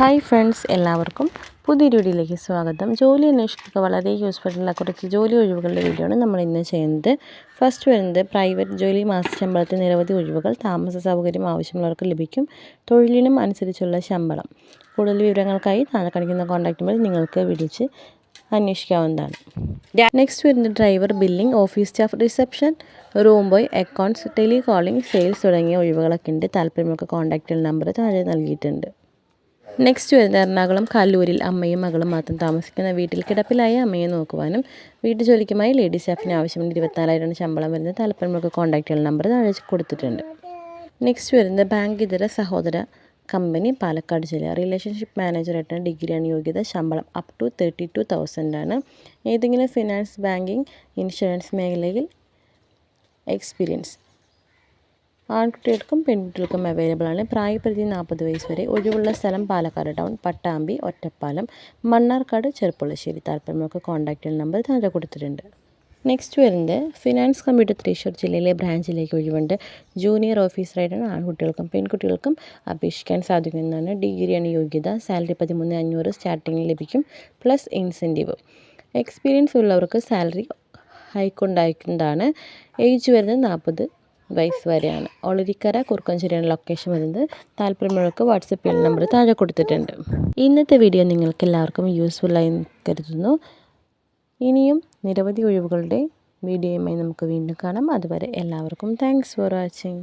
Hi friends എല്ലാവർക്കും പുതിയൊരു വീഡിയോയിലേക്ക് സ്വാഗതം. ജോലി അന്വേഷിക്കുക വളരെ യൂസ്ഫുൾ ആയിട്ടുള്ള കുറച്ച് ജോലി ഒഴിവുകളുടെ വീഡിയോ ആണ് നമ്മൾ ഇന്ന് ചെയ്യുന്നത്. ഫസ്റ്റ് വരുന്നത് പ്രൈവറ്റ് ജോലി മാസ ശമ്പളത്തിൽ നിരവധി ഒഴിവുകൾ താമസ സൗകര്യം ആവശ്യമുള്ളവർക്ക് ലഭിക്കും തൊഴിലിനും അനുസരിച്ചുള്ള ശമ്പളം. കൂടുതൽ വിവരങ്ങൾക്കായി താഴെ കാണിക്കുന്ന കോൺടാക്ട് നമ്പറിൽ നിങ്ങൾക്ക് വിളിച്ച് അന്വേഷിക്കാവുന്നതാണ്. നെക്സ്റ്റ് വരുന്നത് driver billing office staff reception room boy accounts telecalling sales തുടങ്ങിയ ഒഴിവുകളൊക്കെ ഉണ്ട്. താല്പര്യമൊക്കെ കോൺടാക്റ്റ് നമ്പർ താഴെ നൽകിയിട്ടുണ്ട്. നെക്സ്റ്റ് വരുന്നത് എറണാകുളം കല്ലൂരിൽ അമ്മയും മകളും മാത്രം താമസിക്കുന്ന വീട്ടിൽ കിടപ്പിലായ അമ്മയെ നോക്കുവാനും വീട്ടു ജോലിക്കുമായി ലേഡി സ്റ്റാഫിന് ആവശ്യമുണ്ട്. ഇരുപത്തിനാലായിരം ശമ്പളം വരുന്നത്. താല്പര്യമൊക്കെ കോൺടാക്ട് ചെയ്യുന്ന നമ്പർ താഴെ കൊടുത്തിട്ടുണ്ട്. നെക്സ്റ്റ് വരുന്നത് ബാങ്ക് ഇതര സഹോദര കമ്പനി പാലക്കാട് ജില്ല. റിലേഷൻഷിപ്പ് മാനേജറായിട്ടാണ് ഡിഗ്രിയാണ് യോഗ്യത. ശമ്പളം up to thirty two thousand ആണ്. ഏതെങ്കിലും ഫിനാൻസ് ബാങ്കിങ് ഇൻഷുറൻസ് മേഖലയിൽ എക്സ്പീരിയൻസ് ആൺകുട്ടികൾക്കും പെൺകുട്ടികൾക്കും അവൈലബിൾ ആണ്. പ്രായപരിധി നാൽപ്പത് വയസ്സ് വരെ ഒഴിവുള്ള സ്ഥലം പാലക്കാട് ടൗൺ പട്ടാമ്പി ഒറ്റപ്പാലം മണ്ണാർക്കാട് ചെറുപ്പുളശ്ശേരി. താല്പര്യമൊക്കെ കോൺടാക്റ്റ് നമ്പർ താഴെ കൊടുത്തിട്ടുണ്ട്. നെക്സ്റ്റ് വരുന്നത് ഫിനാൻസ് കമ്പ്യൂട്ടർ തൃശ്ശൂർ ജില്ലയിലെ ബ്രാഞ്ചിലേക്ക് ഒഴിവുണ്ട്. ജൂനിയർ ഓഫീസറായിട്ടാണ് ആൺകുട്ടികൾക്കും പെൺകുട്ടികൾക്കും അപേക്ഷിക്കാൻ സാധിക്കുന്നതാണ്. ഡിഗ്രിയാണ് യോഗ്യത. സാലറി പതിമൂന്ന് അഞ്ഞൂറ് സ്റ്റാർട്ടിങ്ങിൽ ലഭിക്കും. പ്ലസ് ഇൻസെന്റീവ് എക്സ്പീരിയൻസ് ഉള്ളവർക്ക് സാലറി ഹൈക്കുണ്ടായിരിക്കുന്നതാണ് ഏജ് വരുന്നത് നാൽപ്പത് വയസ്സ് വരെയാണ്. ഒളരിക്കര കുറുക്കഞ്ചേരിയാണ് ലൊക്കേഷൻ വരുന്നത് താല്പര്യമുള്ളവർക്ക് വാട്സപ്പ് നമ്പർ താഴെ കൊടുത്തിട്ടുണ്ട്. ഇന്നത്തെ വീഡിയോ നിങ്ങൾക്ക് എല്ലാവർക്കും യൂസ്ഫുള്ളായി കരുതുന്നു. ഇനിയും നിരവധി ഒഴിവുകളുടെ വീഡിയോയുമായി നമുക്ക് വീണ്ടും കാണാം. അതുവരെ എല്ലാവർക്കും താങ്ക്സ് ഫോർ വാച്ചിങ്